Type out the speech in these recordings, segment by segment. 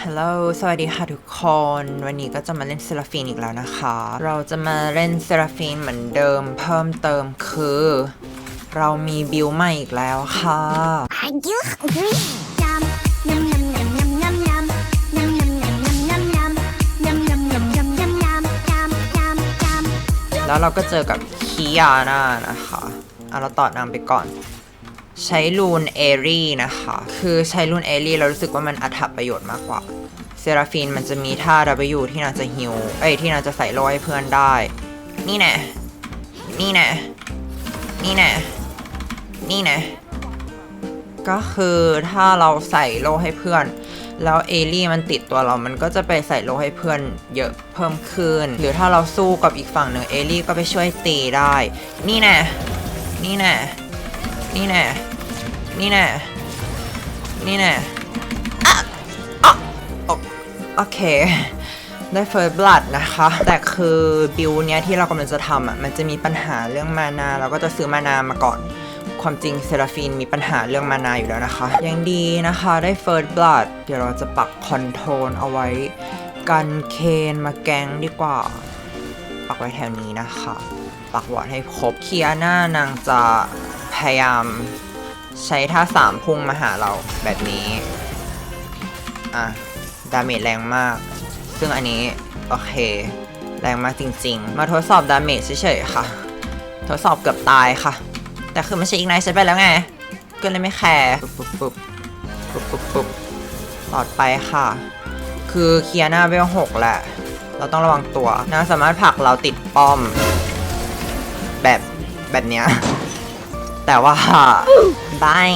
ฮัลโหล สวัสดีค่ะทุกคน วันนี้ก็จะมาเล่นเซราฟีนอีกแล้วนะคะ เราจะมาเล่นเซราฟีนเหมือนเดิมเพิ่มเติมคือ เรามีบิลใหม่อีกแล้วค่ะ Are you hungry? Yum, yum, yum, yum, yum, yum, yum. Yum, yum, yum, yum, yum, yum. Yum, yum, yum, yum, yum, yum. Yum, yum, yum. แล้วเราก็เจอกับคิยาน่านะคะ เอาเราต่อนางไปก่อน ใช้ลูนเอรี่นะคะ คือใช้ลูนเอรี่เรารู้สึกว่ามันอัถประโยชน์มากกว่า เซราฟีนมันจะมีท่า W ที่น่าจะฮิวเอ้ยที่น่าจะใส่โล่ให้เพื่อนได้ นี่แน่นี่แน่นี่แน่นี่แน่ก็คือถ้าเราใส่โลให้เพื่อน แล้วเอลี่มันติดตัวเรา มันก็จะไปใส่โลให้เพื่อนเยอะเพิ่มขึ้น หรือถ้าเราสู้กับอีกฝั่งหนึ่งเอลี่ก็ไปช่วยตีได้ นี่แน่นี่แน่ นี่แน่ นี่แน่ นี่แน่โอเค ได้เฟิร์สบลัดนะคะ แต่คือบิลเนี้ยที่เรากำลังจะทำอะ มันจะมีปัญหาเรื่องมานา เราก็จะซื้อมานามาก่อน ความจริงเซราฟีนมีปัญหาเรื่องมานาอยู่แล้วนะคะ ยังดีนะคะได้เฟิร์สบลัดเดี๋ยวเราจะปักคอนโทรลเอาไว้ กันเคนมาแกงดีกว่า ปักไว้แถวนี้นะคะ ปักวอดให้ครบเคียหน่านางจะ พยายามใช้ท่าสามพุ่งมาหาเราแบบนี้ อะ ดาเมจแรงมาก ซึ่งอันนี้ โอเค แรงมากจริง ๆ มาทดสอบดาเมจเฉยๆค่ะ ทดสอบเกือบตายค่ะ แต่คือไม่ใช่อีกไนท์ใช้ไปแล้วไง ก็เลยไม่แคร์ ปุ๊บปุ๊บปุ๊บปุ๊บปุ๊บปุ๊บปลอดไปค่ะ คือเคียร์หน่าเวลหกแหละ เราต้องระวังตัวนะสามารถผลักเราติดป้อม แบบแบบเนี้ย แต่ว่าบาย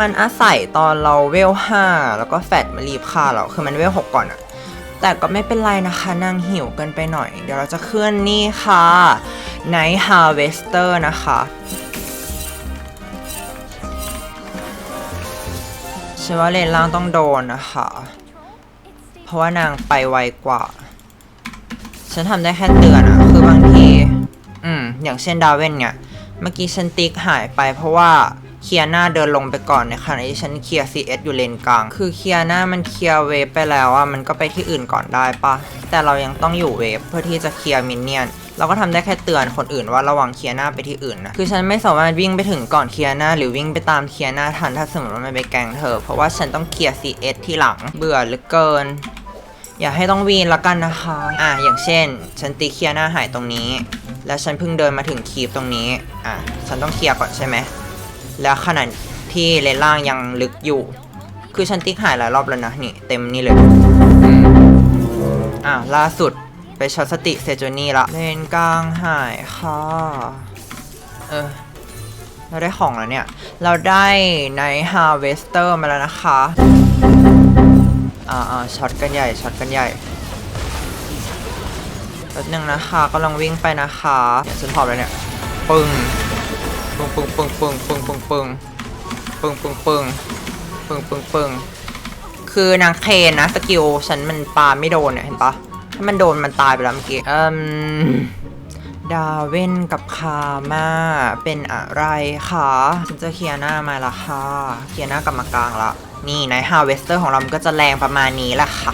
มันอาศัยตอนเราเวลห้าแล้วก็แฟดมารีบฆ่าเราคือมันเวลหกก่อนอะแต่ก็ไม่เป็นไรนะคะนางหิวเกินไปหน่อย เดี๋ยวเราจะขึ้นนี่ค่ะ Night Harvester นะคะ ฉันว่าเลนล่างต้องโดนนะคะ เพราะว่านางไปไวกว่า ฉันทำได้แค่เตือนอะคือบางที อืม อย่างเช่นดาเวนเนี่ย เมื่อกี้ฉันติ๊กหายไปเพราะว่าเคียร์หน้าเดินลงไปก่อนในขณะที่ฉันเคลียร์ CS อยู่เลนกลาง คือเคลียร์หน้ามันเคลียร์เวฟไปแล้วอะมันก็ไปที่อื่นก่อนได้ปะแต่เรายังต้องอยู่เวฟเพื่อที่จะเคลียร์มินเนี่ยนเราก็ทำได้แค่เตือนคนอื่นว่าระวังเคลียร์หน้าไปที่อื่นนะคือฉันไม่สามารถวิ่งไปถึงก่อนเคลียร์หน้าหรือวิ่งไปตามเคลียร์หน้าทันถ้าสมมติว่ามันไปแกงเธอ เพราะว่าฉันต้องเคลียร์ CS ที่หลัง เบื่อเหลือเกิน อย่าให้ต้องวีนละกันนะคะ อะอย่างเช่น ฉันตีเคลียร์หน้าหายตรงนี้ แล้วฉันเพิ่งเดินมาถึงคีบตรงนี้ อะ ฉันต้องเคลียร์ก่อนใช่ไหม แล้วขณะที่เลนล่างยังลึกอยู่ คือฉันติ๊กหายหลายรอบแล้วนะนี่เต็มนี่เลยอะล่าสุดไปช็อตสติเซจูนี่ละเลนกลางหายค่ะ เออเราได้ของแล้วเนี่ย เราได้ในฮาร์เวสเตอร์มาแล้วนะคะ อ่าอ่าช็อตกันใหญ่ช็อตกันใหญ่แป๊บหนึงนะคะกำลังวิ่งไปนะคะเดี๋ยฉันพอมแล้วเนี่ยปึ้งปึ้งปึ้งปึ้งปึ้งปึ้งปึ้งปึ้งปึ้งปึ้งปึ้งปึ้งปึ้งปึ้งคือนางเคนนะสกิลฉันมันปาไม่โดนเนี่ยเห็นปะถ้ามันโดนมันตายไปแล้วเมื่อกี้อืม ดาเว่นกับคามาเป็นอะไรคะฉันจะเคลียร์หน้ามาละค่ะเคลียร์หน้ากลับมากลางละนี่ในฮาวเวสเตอร์ของเราก็จะแรงประมาณนี้แหละค่ะ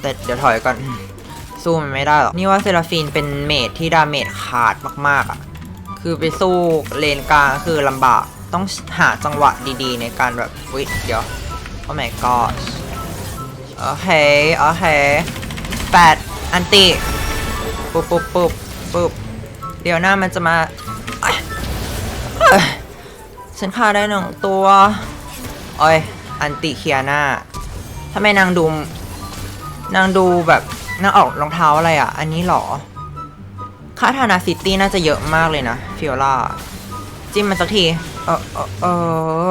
แต่เดี๋ยวถอยก่อนสู้มันไม่ได้หรอกนี่ว่าเซราฟีนเป็นเมจที่ดาเมจขาดมากๆอะคือไปสู้เลนกลางคือลำบากต้องหาจังหวะดีๆ ในการแบบวิเดี๋ยวโอ้ my god โอเคโอเคแปดอันติปุ๊บปุ๊บปุ๊บ ปุ๊บ เดี๋ยวหน้ามันจะมาฉันฆ่าได้หนึ่งตัวโอ้ยอันติเคียนาทำไมนางดูนางดูแบบนางออกรองเท้าอะไรอะ อันนี้หรอค่าธานาซิตี้น่าจะเยอะมากเลยนะฟิโอลาจิ้มมันสักที เออเออเอ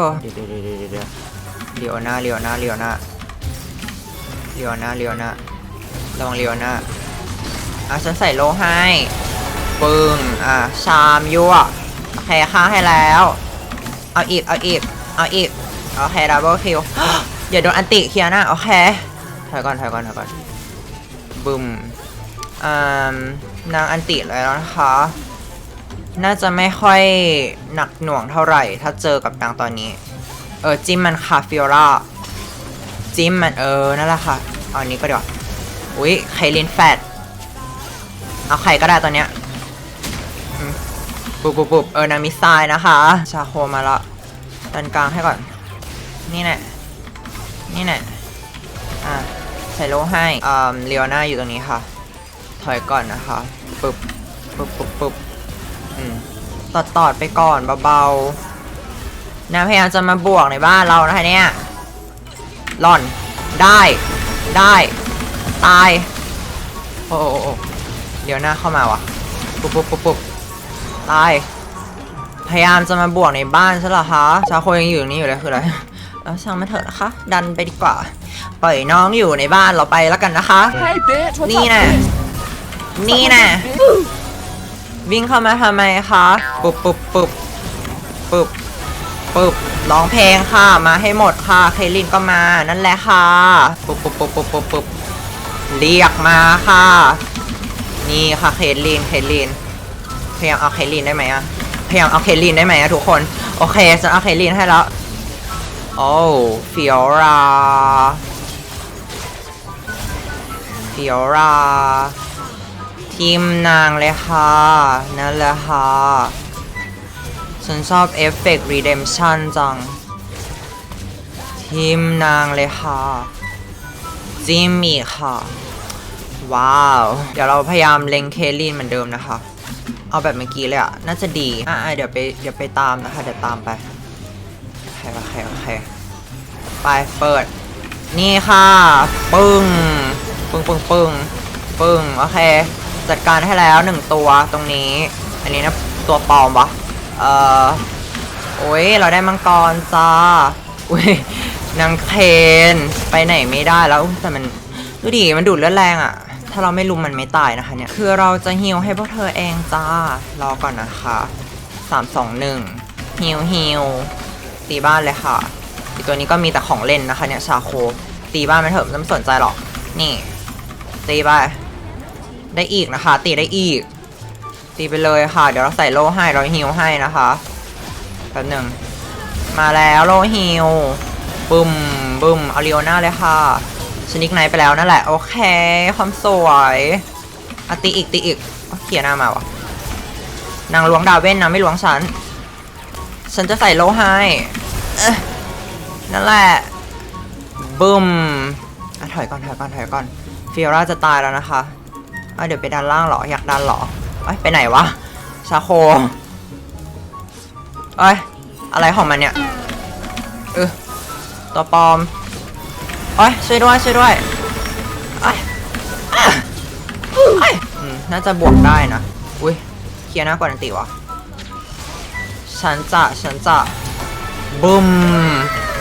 อเดี๋ยวเดี๋ยวเดี๋ยวเดี๋ยวเดี๋ยวเลียวหน้าเลียวหน้าเลียวหน้าเลียวหน้าเลียวหน้าลองเลียวหน้าอะฉันใส่โลให้ ปึ้งอะชามยั่วโอเคค่าให้แล้ว เอาอีก เอาอีก เอาอีก โอเคดับเบิลคิวอย่าโดนอันติเคลียร์หน้าโอเค ถอยก่อนถอยก่อนถอยก่อนบึมอ่านางอันติแล้วนะคะ น่าจะไม่ค่อยหนักหน่วงเท่าไหร่ ถ้าเจอกับนางตอนนี้ เออจิ้มมันคาฟิโอราจิ้มมันเออ นั่นแหละค่ะเอาอันนี้ก็เดี๋ยวาอุ้ยไคลินแฟดเอาไข่ก็ได้ตอนเนี้ย ปุบปุบปุบเออนางมิสไซล์นะคะ ชาโคมาละดันกลางให้ก่อน นี่แน่นี่แน่อะใส่โลให้อ่าเลียวนาอยู่ตรงนี้ค่ะ ถอยก่อนนะคะปึ๊บปึ๊บปึ๊บปึ๊บอืมตอดตอดไปก่อนเบาๆนางพยายามจะมาบวกในบ้านเรานะคะเนี่ยหล่อน ได้ ได้ ตาย โอ้โอ้โอ้เดี๋ยวหน้าเข้ามาวะปุ๊บปุ๊บปุ๊บปุ๊บ ตาย พยายามจะมาบวกในบ้านใช่เหรอคะชาโคยังอยู่นี่อยู่เลยคืออะไรแล้วช่างมันเถอะนะคะ ดันไปดีกว่า ปล่อยน้องอยู่ในบ้านเราไปแล้วกันนะคะ Hey bitch, นี่แน่นี่แน่วิ่งเข้ามาทำไมคะปุบปุบปุบปุบปุบร้องเพลงค่ะมาให้หมดค่ะเคลินก็มานั่นแหละค่ะปุบปุบปุบปุบปุบปุบเรียกมาค่ะ นี่ค่ะเคลินเคลิน พยายามเอาเคลินได้ไหมอะพยายามเอาเคลินได้ไหมอะทุกคน โอเคฉันเอาเคลินให้แล้ว โอ้ฟิโอราฟิโอราทีมนางเลยค่ะ นั่นแหละค่ะ ฉันชอบเอฟเฟกต์รีเดมชันจัง ทีมนางเลยค่ะ จิมมี่ค่ะ ว้าว เดี๋ยวเราพยายามเล็งเคลลินเหมือนเดิมนะคะ เอาแบบเมื่อกี้เลยอะน่าจะดีอะอะเดี๋ยวไปเดี๋ยวไปตามนะคะเดี๋ยวตามไปโอเคโอเคโอเคไปเปิด นี่ค่ะปึ้งปึ้งปึ้งปึ้งปึ้งโอเค จัดการให้แล้วหนึ่งตัวตรงนี้ อันนี้นะตัวปลอมวะเอ่อโอ้ยเราได้มังกรจ้าอุ้ยนางเคนไปไหนไม่ได้แล้วแต่มันดูดิมันดูดเลือดแรงอะ ถ้าเราไม่ลุมมันไม่ตายนะคะเนี่ย คือเราจะฮิวให้พวกเธอเองจ้า รอก่อนนะคะสามสองหนึ่งฮิวฮิวตีบ้านเลยค่ะอีตัวนี้ก็มีแต่ของเล่นนะคะเนี่ยชาโค ตีบ้านมันเถอะไม่สนใจหรอก นี่ ตีไป ได้อีกนะคะ ตีได้อีก ตีไปเลยค่ะ เดี๋ยวเราใส่โล่ให้เราฮิวให้นะคะแป๊บหนึ่งมาแล้วโล่ฮิวบึมบึมเอาเรียวหน้าเลยค่ะ ชนิกไนท์ไปแล้วนั่นแหละ โอเค ความสวยอตีอีกตีอีกเอาเขียหน้ามาวะนางล้วงดาวเว้นนะไม่ล้วงฉัน ฉันจะใส่โล่ให้นั่นแหละบึมอะถอยก่อนถอยก่อนถอยก่อนฟิโอราจะตายแล้วนะคะเอาเดี๋ยวไปด้านล่างเหรอ อยากดันเหรอไปไหนวะชาโคเอ้ยอะไรของมันเนี่ยเออตัวปลอม เอ้ยช่วยด้วยช่วยด้วยเอ้ยอะเอ้ยอืมน่าจะบวกได้นะ อุ้ยเคลียร์หน้ากว่านันติวะฉันจะฉันจะบึ้ม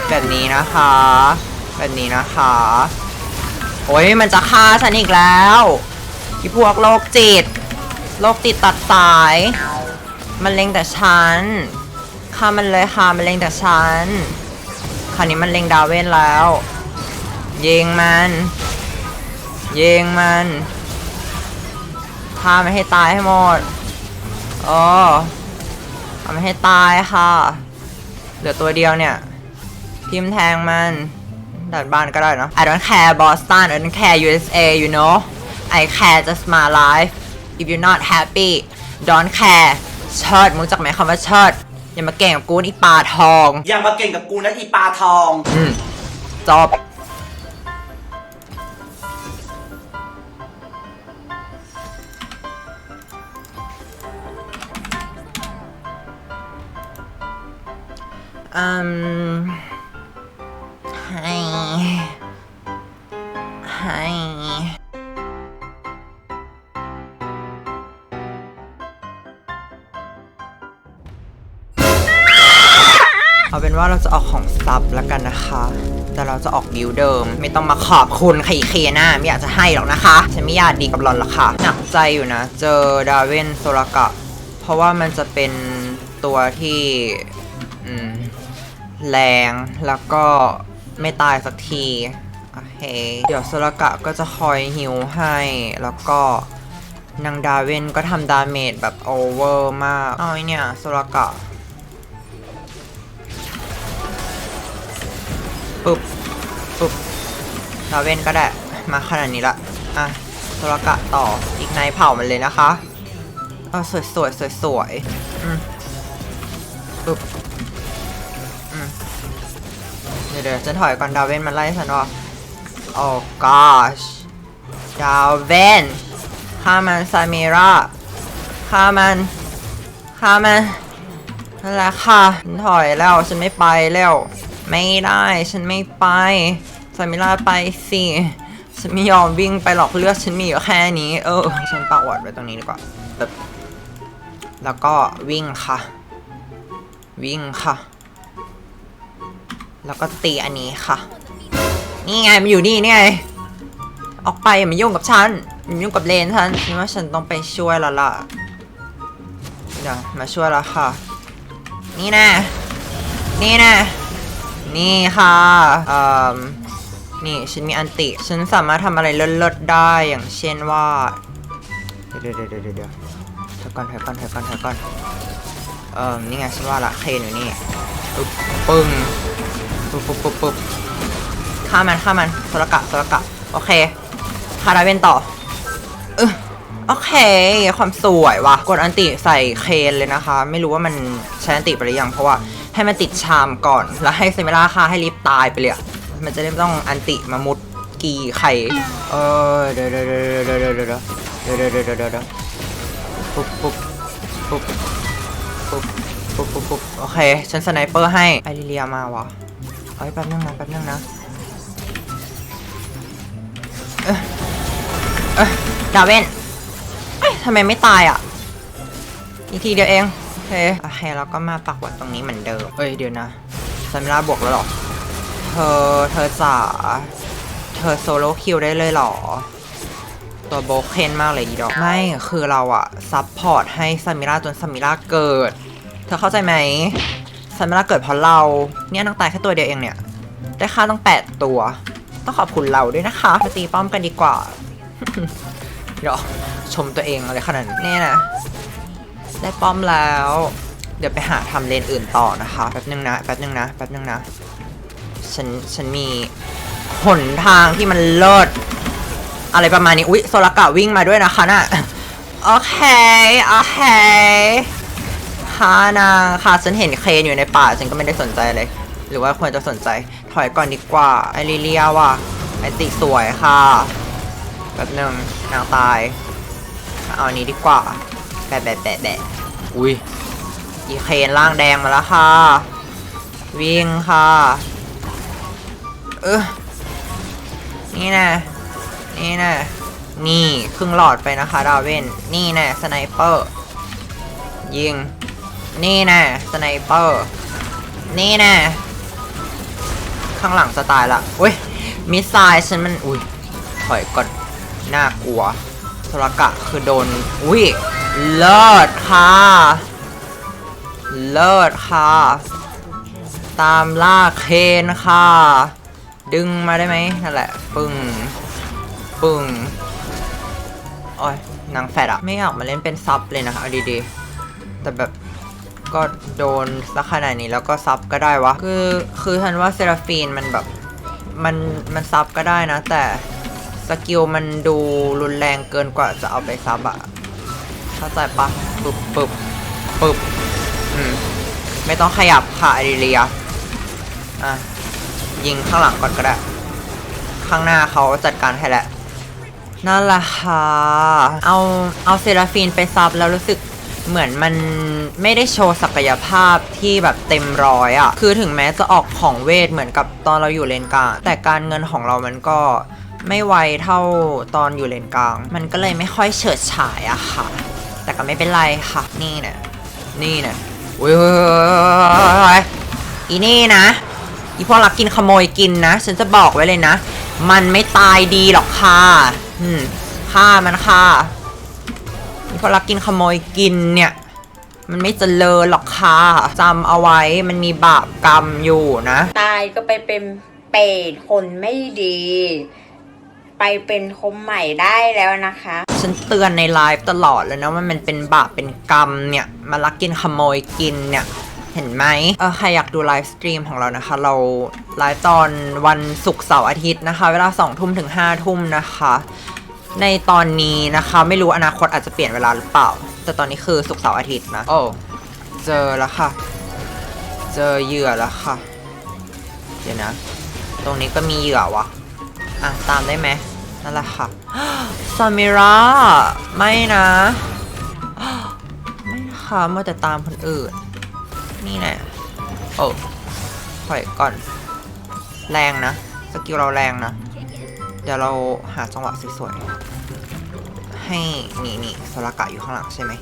แบบนี้นะคะ แบบนี้นะคะ โอ้ยมันจะฆ่าฉันอีกแล้วอีพวกโรคจิตโรคติดตัดสาย มันเล็งแต่ฉันฆ่ามันเลยค่ะมันเล็งแต่ฉันคราวนี้มันเล็งดาวเวนแล้ว ยิงมันยิงมันฆ่ามันให้ตายให้หมดโอ้เอามันให้ตายค่ะ เหลือตัวเดียวเนี่ยพิมพ์แทงมันดัดบ้านก็ได้เนอะ I don't care Boston I don't care USA you know I care just my life if you're not happy don't care เชิดมึงจักไหมคำว่าเชิดอย่ามาเก่งกับกูนี่ปลาทอง อย่ามาเก่งกับกูนะอีปลาทอง อืมจบ อืมให้ให้เอาเป็นว่าเราจะออกของซับแล้วกันนะคะ แต่เราจะออกบิวเดิม ไม่ต้องมาขอบคุณใครเคหน้าไม่อยากจะให้หรอกนะคะ ฉันไม่อยากดีกับหลอนหรอกค่ะ หนักใจอยู่นะ เจอดาเวนโซรากะ เพราะว่ามันจะเป็นตัวที่ อืม แรงแล้วก็ไม่ตายสักทีโอเคเดี๋ยวโซลกะก็จะคอยฮิวให้แล้วก็นางดาเวนก็ทำดาเมจแบบโอเวอร์มากเอาไอ้เนี่ยโซลกะปึ๊บปึ๊บดาเวนก็ได้มาขนาดนี้ละอะโทรกะต่ออีกในเผามันเลยนะคะเออสวยสวยสวยสวยอืมปึ๊บ เดี๋ยวเดี๋ยวฉันถอยก่อนดาวเวนมันไล่ฉันว่าโอ้ gosh ดาวเวนฆ่ามันซามิระฆ่ามันฆ่ามันนั่นแหละค่ะฉันถอยแล้วฉันไม่ไปแล้ว ไม่ได้ฉันไม่ไปซามิระไปสิฉันไม่ยอมวิ่งไปหรอกเลือดฉันมีอยู่แค่นี้ เออ ฉันปักวัดไว้ตรงนี้ดีกว่าแล้วก็วิ่งค่ะ วิ่งค่ะ แล้วก็ตีอันนี้ค่ะ นี่ไงมันอยู่นี่นี่ไง ออกไปอย่ามายุ่งกับฉันอย่ามายุ่งกับเลนฉันคิดว่าฉันต้องไปช่วยแล้วล่ะเดี๋ยวมาช่วยแล้วค่ะ นี่นะนี่นะนี่ค่ะเอ่อนี่ฉันมีอันติ ฉันสามารถทำอะไรเลิศๆได้อย่างเช่นว่า เดี๋ยวเดี๋ยวเดี๋ยวเดี๋ยวถอยก่อนเถอยก่อนเถอยก่อนเถอยก่อนเอ่อนี่ไงฉันว่าละเคนอยู่นี่ปึ้ง ปุ๊บปุ๊บปุ๊บปุ๊บฆ่ามันฆ่ามันโซลกะโซลกะ โอเคคาราเวนต่อเออโอเค ความสวยว่ะ กดอันติใส่เคนเลยนะคะ ไม่รู้ว่ามันใช้อันติไปหรือยัง เพราะว่าให้มันติดชามก่อน แล้วให้เซมิล่าฆ่าให้รีบตายไปเลย มันจะได้ไม่ต้องอันติมามุดกีไข่เออเดี๋ยวเดี๋ยวเดี๋ยวเดี๋ยวเดี๋ยวเดี๋ยวเดี๋ยวเดี๋ยวเดี๋ยวเดี๋ยวเดี๋ยวเดี๋ยวปุ๊บปุ๊บปุ๊บปุ๊บปุ๊บปุ๊บปุ๊บโอเค ฉันสไนเปอร์ให้ไอริเลียมาวะ เอ้แป๊บนึงนะแป๊บนึงนะเอยเอยดาเวนเอ้ยทำไมไม่ตายอะ อีกทีเดียวเอง โอเคโอเคแล้วก็มาปักไวัดตรงนี้เหมือนเดิม เอ้ยเดี๋ยวนะซามิราบวกแล้วหรอ เธอ เธอจ๋า เธอโซโล่คิวได้เลยหรอ ตัวโบเคนมากเลยอีดอก ไม่ คือเราอะซับพอร์ตให้ซามิราจนซามิราเกิด เธอเข้าใจไหม ซามิราเกิดเพราะเรา เนี่ยนางตายแค่ตัวเดียวเองเนี่ย ได้ค่าต้องแปดตัว ต้องขอบคุณเราด้วยนะคะมาตีป้อมกันดีกว่า เดี๋ยวชมตัวเองอะไรขนาดนี้นะ ได้ป้อมแล้ว เดี๋ยวไปหาทำเลนอื่นต่อนะคะ แป๊บนึงนะ แป๊บนึงนะ แป๊บนึงนะ ฉัน ฉันมีหนทางที่มันเลิศอะไรประมาณนี้ อุ๊ย โซลกะวิ่งมาด้วยนะคะน่ะ โอเค โอเค ค่ะนางค่ะฉันเห็นเคนอยู่ในป่าฉันก็ไม่ได้สนใจเลย หรือว่าควรจะสนใจถอยก่อนดีกว่า ไอริเลียว่ะไอติสวยค่ะแบบหนึ่งนางตาย เอาอันนี้ดีกว่าแบะแบะแบะแบะอุ้ยอีเคนร่างแดงมาแล้วค่ะ วิ่งค่ะเออนี่นะนี่นะนี่ครึ่งหลอดไปนะคะ ดาเวนนี่นะสไนเปอร์ ยิง นี่แน่สไนเปอร์ นี่แน่ข้างหลังจะตายละอุ้ย มิสไซล์ฉันมัน อุ้ย ถอยก่อน น่ากลัวโทรกะคือโดน อุ้ย เลิศค่ะ เลิศค่ะ ตามล่าเคนค่ะ ดึงมาได้ไหมนั่นแหละ ปึ้ง ปึ้งโอ้ยนางแฟดอะไม่อยากมาเล่นเป็นซับเลยนะคะเอาดีๆ แต่แบบ ก็โดนสักขนาดนี้แล้วก็ซับก็ได้วะ คือคือฉันว่าเซราฟีนมันแบบมันมันซับก็ได้นะ แต่สกิลมันดูรุนแรงเกินกว่าจะเอาไปซับอะเข้าใจปะปึ๊บปึ๊บปึ๊บอืมไม่ต้องขยับค่ะไอริเลียอะยิงข้างหลังก่อนก็ได้ ข้างหน้าเขาจัดการให้แหละนั่นแหละค่ะ เอา เอาเซราฟีนไปซับแล้วรู้สึก เหมือนมันไม่ได้โชว์ศักยภาพที่แบบเต็มร้อยอะ่ะคือถึงแม้จะออกของเวทเหมือนกับตอนเราอยู่เลนกลางแต่การเงินของเรามันก็ไม่ไวเท่าตอนอยู่เลนกลาง มันก็เลยไม่ค่อยเฉิดฉายอะค่ะ แต่ก็ไม่เป็นไรค่ะ นี่เนะนี่เนะอุ้ยอีนี่นะ อีพวกรักกินขโมยกินนะ ฉันจะบอกไว้เลยนะ มันไม่ตายดีหรอกค่ะอืมฆ่ามันค่ะ อีพวกรักกินขโมยกินเนี่ย มันไม่เจริญหรอกค่ะจำเอาไว้มันมีบาปกรรมอยู่นะ ตายก็ไปเป็นเปรตคนไม่ดี ไปเป็นคนใหม่ได้แล้วนะคะ ฉันเตือนในไลฟ์ตลอดเลยนะว่ามันเป็นบาปเป็นกรรมเนี่ยมาลักกินขโมยกินเนี่ยเห็นไหมเออใครอยากดูไลฟ์สตรีมของเรานะคะ เราไลฟ์ตอนวันศุกร์เสาร์อาทิตย์นะคะ เวลา2ทุ่มถึง5ทุ่มนะคะ ในตอนนี้นะคะไม่รู้อนาคตอาจจะเปลี่ยนเวลาหรือเปล่า แต่ตอนนี้คือศุกร์เสาร์อาทิตย์นะ โอ้เจอแล้วค่ะ เจอเหยื่อแล้วค่ะ เดี๋ยวนะ ตรงนี้ก็มีเหยื่อวะอะตามได้ไหมนั่นแหละค่ะซามิระไม่นะ ไม่นะคะเมื่อแต่ตามคนอื่น นี่แน่โอ้ถอยก่อน แรงนะ สกิลเราแรงนะ เดี๋ยวเราหาจังหวะสวยๆให้นี่นี่โซลากะอยู่ข้างหลังใช่ไหม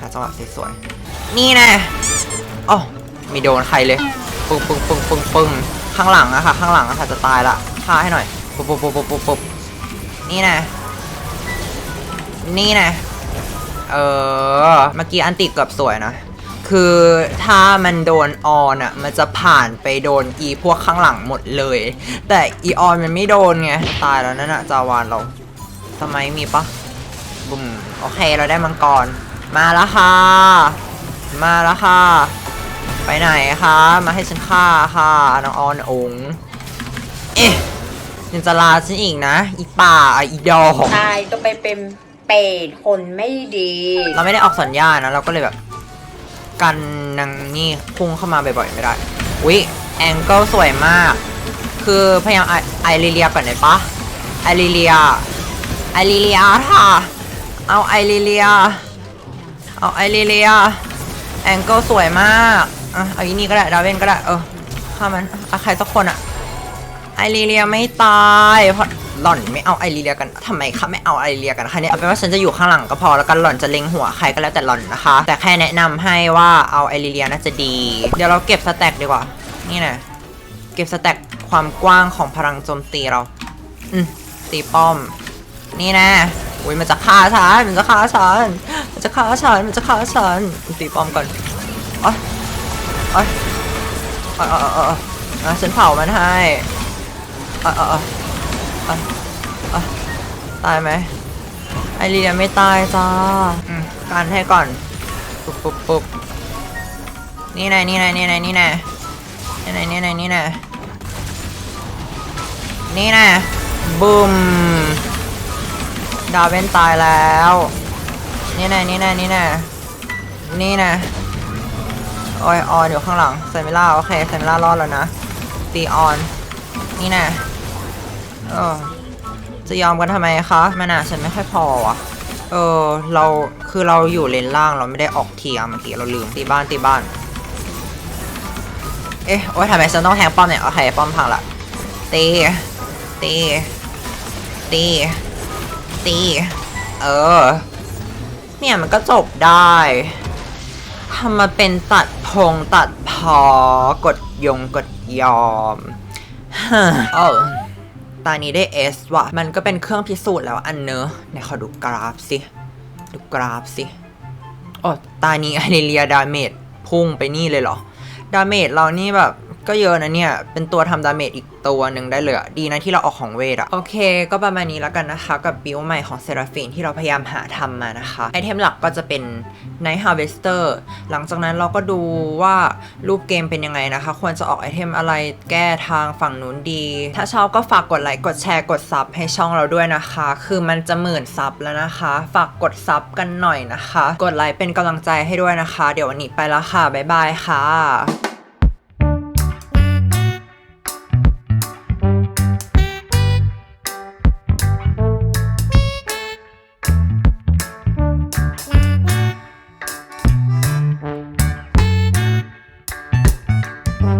หาจังหวะสวยๆนี่แน่โอ้มีโดนใครเลยปึ้งปึ้งปึ้งปึ้งปึ้งข้างหลังอะค่ะ ข้างหลังอะค่ะจะตายละฆ่าให้หน่อยปุ๊บปุ๊บปุ๊บปุ๊บปุ๊บนี่น่นี่น่เออเมื่อกี้อันติเกือบสวยนะ คือถ้ามันโดนออนอะ มันจะผ่านไปโดนอีพวกข้างหลังหมดเลย แต่อีออนมันไม่โดนไง ตายแล้วนั่นอะจาวานเราทำไมมีปะบุ่มโอเคเราได้มังกร มาแล้วค่ะ มาแล้วค่ะ ไปไหนคะ มาให้ฉันฆ่าค่ะน้องออนองค์เอ๊ะยังจะลาฉันอีกนะ อีป่าอีดอกตายก็ไปเป็นเป็ดคนไม่ดี เราไม่ได้ออกสัญญาณนะ เราก็เลยแบบ กันนางนี่พุ่งเข้ามาบ่อยๆไม่ได้อุ๊ยแองเกิลสวยมาก คือพยายามไอริเลียก่อนได้ปะไอริเลียไอริเลียค่ะเอาไอริเลียเอาไอริเลียแองเกิลสวยมากอะเอาอีนี่ก็ได้ดาเวนก็ได้เออข้ามันใครสักคนอะไอริเลียไม่ตายเพราะ หล่อนไม่เอาไอริเลียกันทำไมคะไม่เอาไอริเลียกันคะเนี่ยเอาเป็นว่าฉันจะอยู่ข้างหลังก็พอแล้วกันหล่อนจะเล็งหัวใครก็แล้วแต่หล่อนนะคะ แต่แค่แนะนำให้ว่าเอาไอริเลียน่าจะดี เดี๋ยวเราเก็บสแต็กดีกว่า นี่นะเก็บสแต็กความกว้างของพลังโจมตีเราอืมตีป้อม นี่นะอุ้ยมันจะฆ่าฉันมันจะฆ่าฉันมันจะฆ่าฉันมันจะฆ่าฉันตีป้อมก่อนอ๋ออ๋ออ๋ออ๋ออ๋ออ๋อฉันเผามันให้อ๋ออ๋อ อ๋ออ๋ออ๋อตายไหมไอรียังไม่ตายจ้าอืมการให้ก่อน ปุ๊บปุ๊บปุ๊บนี่ไงนี่ไงนี่ไงนี่ไงนี่ไงนี่ไงนี่ไงนี่ไงบูมดาวเวนตายแล้ว นี่นะนี่นะนี่นะนี่นะออยออนอยู่ข้างหลังไซมิล่าโอเคไซมิล่ารอดแล้วนะตีออน นี่นะ เออจะยอมกันทำไมคะแม่น่ะฉันไม่ค่อยพอวะเออเราคือเราอยู่เลนล่างเราไม่ได้ออกเทียร์เมื่อกี้เราลืมตีบ้านตีบ้าน เอ๊ะโอ๊ยทำไมฉันต้องแทงป้อมเนี่ยโอเคป้อมพังละตีตีตีตีเออ เนี่ยมันก็จบได้ทำมาเป็นตัดพงตัดพอกดยงกดยอมฮะเออ ตอนนี้ได้ S ว่ะ มันก็เป็นเครื่องพิสูจน์แล้วอันเนอะไหนขอดูกราฟสิ ดูกราฟสิโอ้ตานี้ไอเรียดาเมจพุ่งไปนี่เลยเหรอ ดาเมจเรานี่แบบ ก็เยอะนะเนี่ย เป็นตัวทำดาเมจอีกตัวหนึ่งได้เลยอะดีนะที่เราออกของเวทอะโอเค ก็ประมาณนี้แล้วกันนะคะ กับบิลใหม่ของเซราฟินที่เราพยายามหาทำมานะคะ ไอเทมหลักก็จะเป็น Night Harvester หลังจากนั้นเราก็ดูว่ารูปเกมเป็นยังไงนะคะ ควรจะออกไอเทมอะไรแก้ทางฝั่งนู้นดี ถ้าชอบก็ฝากกดไลค์กดแชร์กดซับให้ช่องเราด้วยนะคะ คือมันจะหมื่นซับแล้วนะคะ ฝากกดซับกันหน่อยนะคะ กดไลค์เป็นกำลังใจให้ด้วยนะคะ เดี๋ยววันนี้ไปแล้วค่ะบ๊ายบายค่ะ